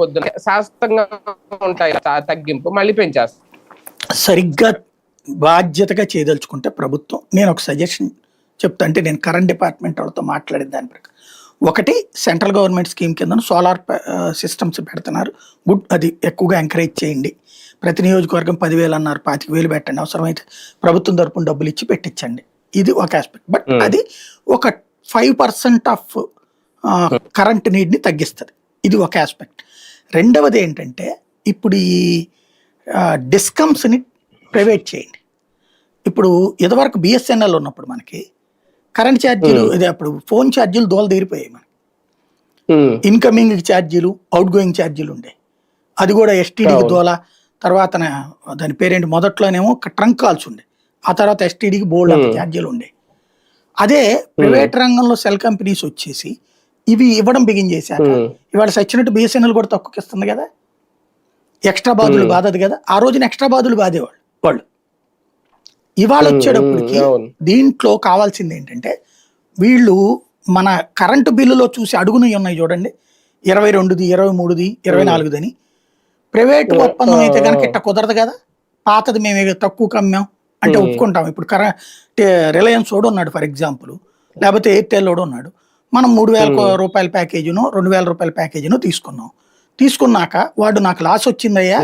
పొద్దున శాశ్వతంగా ఉంటాయి తగ్గింపు మళ్ళీ పెంచేస్తారు సరిగ్గా బాధ్యతగా చేయదలుచుకుంటే ప్రభుత్వం నేను ఒక సజెషన్ చెప్తా అంటే నేను కరెంట్ డిపార్ట్మెంట్ వాళ్ళతో మాట్లాడిన దాని ప్రకారం. ఒకటి సెంట్రల్ గవర్నమెంట్ స్కీమ్ కింద సోలార్ సిస్టమ్స్ పెడుతున్నారు. గుడ్ అది ఎక్కువగా ఎంకరేజ్ చేయండి. ప్రతి నియోజకవర్గం పదివేలు అన్నారు పాతిక వేలు పెట్టండి. అవసరమైతే ప్రభుత్వం తరపున డబ్బులు ఇచ్చి పెట్టించండి. ఇది ఒక ఆస్పెక్ట్ బట్ Hmm. అది ఒక ఫైవ్ పర్సెంట్ ఆఫ్ కరెంట్ నీడ్ని తగ్గిస్తుంది. ఇది ఒక ఆస్పెక్ట్ రెండవది ఏంటంటే ఇప్పుడు ఈ డిస్కమ్స్ని ప్రైవేట్ చేయండి. ఇప్పుడు ఇదివరకు బిఎస్ఎన్ఎల్ ఉన్నప్పుడు మనకి కరెంట్ ఛార్జీలు Hmm. ఇది అప్పుడు ఫోన్ ఛార్జీలు దోల తీరిపోయాయి మనకి. ఇన్కమింగ్ ఛార్జీలు అవుట్ గోయింగ్ ఛార్జీలు ఉండే. అది కూడా ఎస్టీడీకి. దోల తర్వాత దాని పేరేంటి మొదట్లోనేమో ట్రంక్ కాల్స్ ఉండే. ఆ తర్వాత ఎస్టీడీకి బోల్డ్ Hmm. ఛార్జీలు ఉండే. అదే ప్రైవేట్ రంగంలో సెల్ కంపెనీస్ వచ్చేసి ఇవి ఇవ్వడం బిగిన్ చేశాక ఉమ్, ఇవాళ సచ్చినట్టు బిఎస్ఎన్ఎల్ కూడా తక్కువకి ఇస్తుంది కదా? ఎక్స్ట్రా బాధులు. బాధదు కదా? ఆ రోజున ఎక్స్ట్రా బాధులు బాధేవాళ్ళు వాళ్ళు. ఇవాళ వచ్చేటప్పటికి. దీంట్లో కావాల్సింది ఏంటంటే వీళ్ళు మన కరెంటు బిల్లులో చూసి అడుగునవి ఉన్నాయి చూడండి. ఇరవై రెండుది ఇరవై మూడుది ఇరవై. నాలుగుదని. ప్రైవేట్. ఒప్పందం అయితే కనుక. ఇట్ట కుదరదు కదా? పాతది మేము ఏదో తక్కువ కమ్మాం అంటే. ఒప్పుకుంటాం. ఇప్పుడు కరె రిలయన్స్ వాడు ఉన్నాడు ఫర్ ఎగ్జాంపుల్. లేకపోతే ఎయిర్టెల్ వాడు ఉన్నాడు మనం మూడు వేల. రూపాయల ప్యాకేజీను రెండు వేల రూపాయల ప్యాకేజీను తీసుకున్నాం. తీసుకున్నాక వాడు నాకు లాస్ వచ్చిందయ్యా.